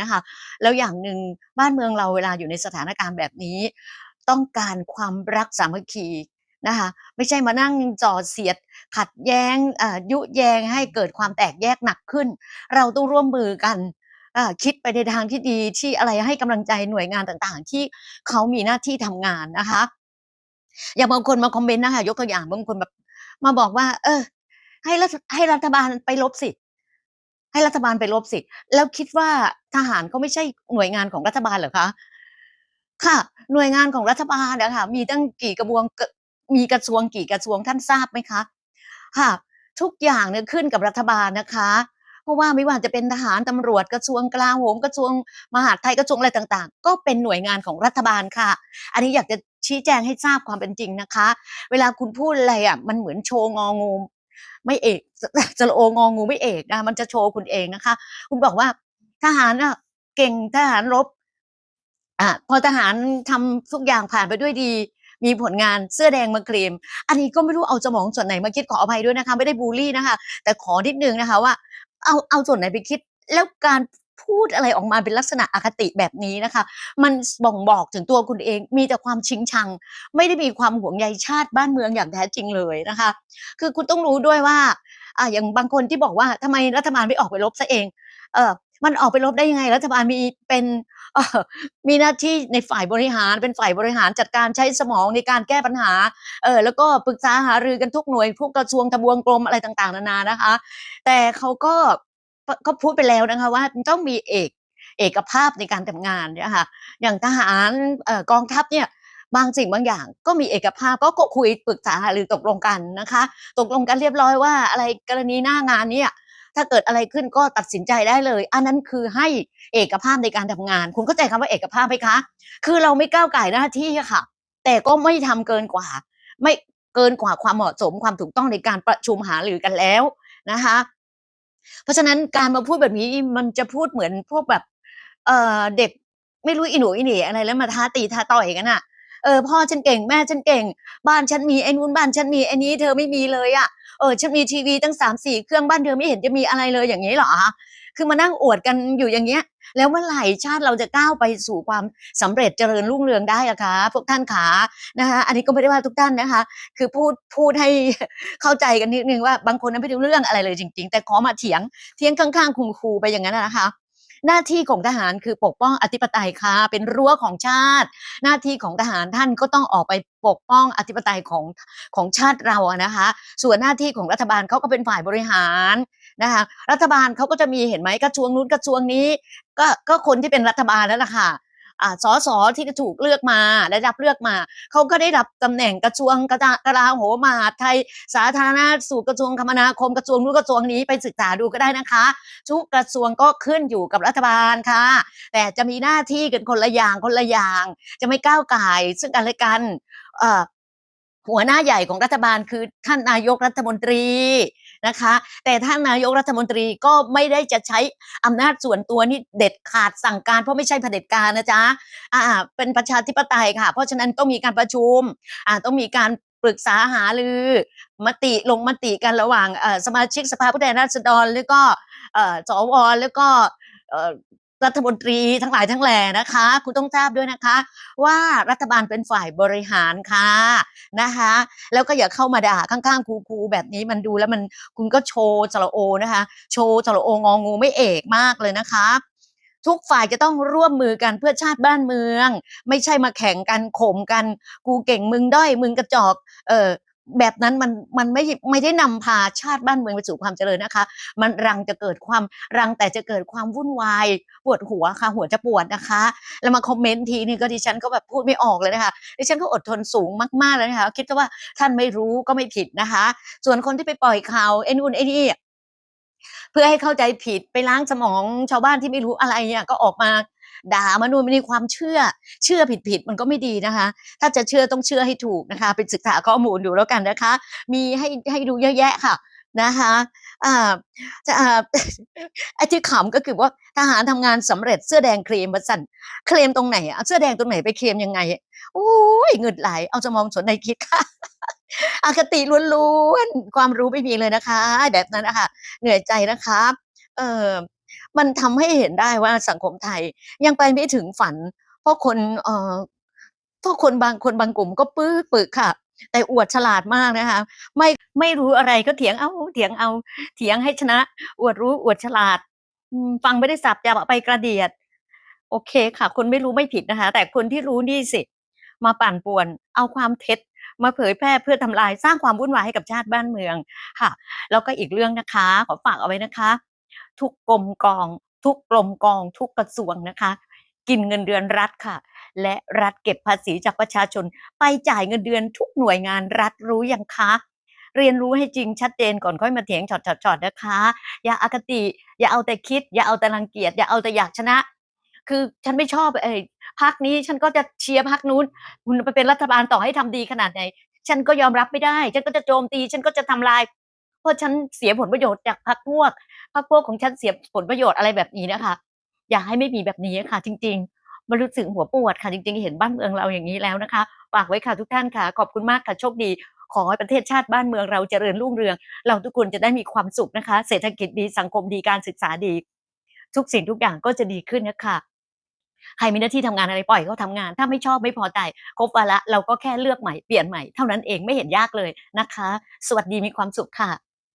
นะคะ แล้วอย่างหนึ่งบ้านเมืองเราเวลาอยู่ในสถานการณ์แบบนี้ ต้องการความรักสามัคคีนะคะไม่ใช่มานั่งจ่อเสียด ขัดแย้งยุแยงให้เกิดความแตกแยกหนักขึ้น เราต้องร่วมมือกันคิดไปในทางที่ดีที่อะไรให้กำลังใจหน่วยงานต่างๆ ที่เขามีหน้าที่ทำงานนะคะ อย่างบางคนมาคอมเมนต์นะคะยกตัวอย่างบางคนแบบมาบอกว่า เออ ให้รัฐให้รัฐบาลไปรบสิ ให้รัฐบาลไปรบสิ แล้วคิดว่าทหารเขาไม่ใช่หน่วยงานของรัฐบาลเหรอคะ ค่ะ หน่วยงานของรัฐบาลอะคะมีตั้งกี่กระบวงกมีกระทรวงกี่กระทรวงท่านทราบไหมคะค่ะ ทุกอย่างเนี่ยขึ้นกับรัฐบาลนะคะ เพราะว่าไม่ว่าจะเป็นทหารตำรวจกระทรวงกลาโหมกระทรวงมหาดไทยกระทรวงอะไรต่างๆ ก็เป็นหน่วยงานของรัฐบาลค่ะ อันนี้อยากจะชี้แจงให้ทราบความเป็นจริงนะคะ เวลาคุณพูดอะไรอะมันเหมือนโชว์งองู ไม่เอกจะโององูไม่เอกนะมันจะโชว์คุณเองนะคะ คุณบอกว่าทหารเก่งทหารรบอะพอทหารทำทุกอย่างผ่านไปด้วยดีมีผลงานเสื้อแดงมาเคลมอันนี้ก็ไม่รู้เอาสมองส่วนไหนมาคิดขออภัยด้วยนะคะ ไม่ได้บูลลี่นะคะ แต่ขอนิดนึงนะคะว่า เอาเอาส่วนไหนไปคิด แล้วการ พูดอะไรออกมาเป็นลักษณะอคติแบบนี้นะคะ มันบ่งบอกถึงตัวคุณเองมีแต่ความชิงชัง ไม่ได้มีความห่วงใยชาติบ้านเมืองอย่างแท้จริงเลยนะคะ คือคุณต้องรู้ด้วยว่าอ่าอย่างบางคนที่บอกว่าทำไมรัฐบาลไม่ออกไปรบเสียเอง เออมันออกไปรบได้ยังไง รัฐบาลมีเป็นมีหน้าที่ในฝ่ายบริหารเป็นฝ่ายบริหารจัดการใช้สมองในการแก้ปัญหาเออแล้วก็ปรึกษาหารือกันทุกหน่วยทุกกระทรวงทบวงกรมอะไรต่างๆนานานะคะ แต่เขาก็ ก็พูดไปแล้วนะคะว่าต้องมีเอกเอกภาพในการทำงานเนี่ยค่ะอย่างทหารกองทัพเนี่ยบางสิ่งบางอย่างก็มีเอกภาพก็คุยปรึกษาหรือตกลงกันนะคะ ตกลงกันเรียบร้อยว่าอะไรกรณีหน้างานเนี่ยถ้าเกิดอะไรขึ้นก็ตัดสินใจได้เลย อันนั้นคือให้เอกภาพในการทำงาน คุณเข้าใจคำว่าเอกภาพไหมคะ?คือเราไม่ก้าวไก่หน้าที่ค่ะ แต่ก็ไม่ทำเกินกว่า ไม่เกินกว่าความเหมาะสมความถูกต้องในการประชุมหารือกันแล้วนะคะ เพราะฉะนั้นการมาพูดแบบนี้มันจะพูดเหมือนพวกแบบ เอ่อเด็กไม่รู้อีหนูอีเหน่อะไรแล้วมาท้าตีท้าต่อยกันอะ เออพ่อฉันเก่งแม่ฉันเก่ง บ้านฉันมีไอ้นู่นบ้านฉันมีไอ้นี้เธอไม่มีเลยอะเออฉันมีทีวีตั้ง3-4เครื่องบ้านเธอไม่เห็นจะมีอะไรเลยอย่างงี้หรอคะ?คือมานั่งอวดกันอยู่อย่างเงี้ย แล้วเมื่อไหร่ชาติเราจะก้าวไปสู่ความสำเร็จเจริญรุ่งเรืองได้อะคะพวกท่านขานะคะอันนี้ก็ไม่ได้ว่าทุกท่านนะคะ คือพูดพูดให้เข้าใจกันนิดนึงว่าบางคนน่ะไม่รู้เรื่องอะไรเลยจริง ๆ แต่ขอมาเถียงเถียงข้างๆคุณครูไปอย่างงั้นนะคะ หน้าที่ของทหารคือปกป้องอธิปไตยค่ะเป็นรั้วของชาติ หน้าที่ของทหารท่านก็ต้องออกไปปกป้องอธิปไตยของของชาติเราอะนะคะ ส่วนหน้าที่ของรัฐบาลเขาก็เป็นฝ่ายบริหารนะคะรัฐบาลเขาก็จะมีเห็นไหมกระทรวงนู้นกระทรวงนี้ ก็ก็คนที่เป็นรัฐบาลนั่นแหละค่ะอ่า สส.ที่ถูกเลือกมาได้รับเลือกมา เขาก็ได้รับตำแหน่งกระทรวงกระจากลาโหมหาดไทย สาธารณสุขกระทรวงคมนาคมกระทรวงนู้นกระทรวงนี้ไปศึกษาดูก็ได้นะคะ ทุกกระทรวงก็ขึ้นอยู่กับรัฐบาลค่ะ แต่จะมีหน้าที่กันคนละอย่างคนละอย่าง จะไม่ก้าวก่ายซึ่งกันและกันหัวหน้าใหญ่ของรัฐบาลคือท่านนายกรัฐมนตรี นะคะ แต่ท่านนายกรัฐมนตรีก็ไม่ได้จะใช้อำนาจส่วนตัวนี่เด็ดขาดสั่งการ เพราะไม่ใช่เผด็จการนะจ๊ะอ่าเป็นประชาธิปไตยค่ะ เพราะฉะนั้นต้องมีการประชุมอ่าต้องมีการปรึกษาหารือมติลงมติกันระหว่างสมาชิกสภาผู้แทนราษฎร แล้วก็สว.แล้วก็ รัฐมนตรีทั้งหลายทั้งแหล่นะคะ คุณต้องทราบด้วยนะคะ ว่ารัฐบาลเป็นฝ่ายบริหารค่ะนะคะ แล้วก็อย่าเข้ามาด่าข้างๆครูๆแบบนี้มันดูแล้วมันคุณก็โชว์สระโอนะคะ โชว์สระโององูไม่เอกมากเลยนะคะ ทุกฝ่ายจะต้องร่วมมือกันเพื่อชาติบ้านเมือง ไม่ใช่มาแข่งกันข่มกัน กูเก่งมึงด้อยมึงกระจอก เออ แบบนั้นมันมันไม่ไม่ได้นำพาชาติบ้านเมืองไปสู่ความเจริญนะคะ มันรังจะเกิดความรังแต่จะเกิดความวุ่นวายปวดหัวค่ะ หัวจะปวดนะคะ แล้วมาคอมเมนต์ทีนี่ก็ดิฉันก็แบบพูดไม่ออกเลยนะคะดิฉันก็อดทนสูงมากๆเลยนะคะคิดว่าท่านไม่รู้ก็ไม่ผิดนะคะ ส่วนคนที่ไปปล่อยข่าวไอ้นู่นไอ้นี่เพื่อให้เข้าใจผิดไปล้างสมองชาวบ้านที่ไม่รู้อะไรอะก็ออกมา ด่ามานู่นมานี่ความเชื่อ เชื่อผิดๆมันก็ไม่ดีนะคะ ถ้าจะเชื่อต้องเชื่อให้ถูกนะคะไปศึกษาข้อมูลดูแล้วกันนะคะ มีให้ให้ดูเยอะแยะค่ะนะคะอ่าจะอ่าไอ้ที่ขำก็คือว่าทหารทำงานสำเร็จเสื้อแดงเคลมว่าซั่นเคลมตรงไหนอะเอาเสื้อแดงตรงไหนไปเคลมยังไงโอ๊ยเหงืดไหลเอาสมองสวนไหนคิดค่ะอคติล้วนๆความรู้ไม่มีเลยนะคะ แบบนั้นอะคะเหนื่อยใจนะคะ เออ มันทำให้เห็นได้ว่าสังคมไทยยังไปไม่ถึงฝัน เพราะคนเอ่อเพราะคนบางคนบางกลุ่มก็ปึกปึกค่ะ แต่อวดฉลาดมากนะคะ ไม่ไม่รู้อะไรก็เถียงเอาเถียงเอาเถียงให้ชนะ อวดรู้อวดฉลาด ฟังไม่ได้สับจะเอาไปกระเดียด โอเคค่ะ คนไม่รู้ไม่ผิดนะคะ แต่คนที่รู้นี่สิมาปั่นป่วน เอาความเท็จมาเผยแพร่เพื่อทำลายสร้างความวุ่นวายให้กับชาติบ้านเมืองค่ะ แล้วก็อีกเรื่องนะคะ ขอฝากเอาไว้นะคะ ทุกกรมกอง ทุกกรมกอง ทุกกระทรวงนะคะ กินเงินเดือนรัฐค่ะ และรัฐเก็บภาษีจากประชาชน ไปจ่ายเงินเดือนทุกหน่วยงานรัฐรู้ยังคะ เรียนรู้ให้จริงชัดเจนก่อนค่อยมาเถียงช็อตๆๆนะคะ อย่าอคติ อย่าเอาแต่คิด อย่าเอาแต่รังเกียจอย่าเอาแต่อยากชนะ คือฉันไม่ชอบเอ่อพรรคนี้ฉันก็จะเชียร์พรรคนู้นคุณไปเป็นรัฐบาลต่อให้ทำดีขนาดไหนฉันก็ยอมรับไม่ได้ ฉันก็จะโจมตี ฉันก็จะทำลาย ราะฉันเสียผลประโยชน์จากพรรคพวกพรรคพวกของฉันเสียผลประโยชน์อะไรแบบนี้นะคะ อย่าให้ไม่มีแบบนี้ค่ะ จริงๆมันรู้สึกหัวปวดค่ะจริง ๆ เห็นบ้านเมืองเราอย่างนี้แล้วนะคะฝากไว้ค่ะทุกท่านค่ะ ขอบคุณมากค่ะโชคดีขอให้ประเทศชาติบ้านเมืองเราเจริญรุ่งเรือง เราทุกคนจะได้มีความสุขนะคะ เศรษฐกิจดีสังคมดีการศึกษาดี ทุกสิ่งทุกอย่างก็จะดีขึ้นนะคะใครมีหน้าที่ทำงานอะไรปล่อยเขาทำงาน ถ้าไม่ชอบไม่พอใจครบวาระเราก็แค่เลือกใหม่เปลี่ยนใหม่เท่านั้นเองไม่เห็นยากเลยนะคะ สวัสดีมีความสุขค่ะ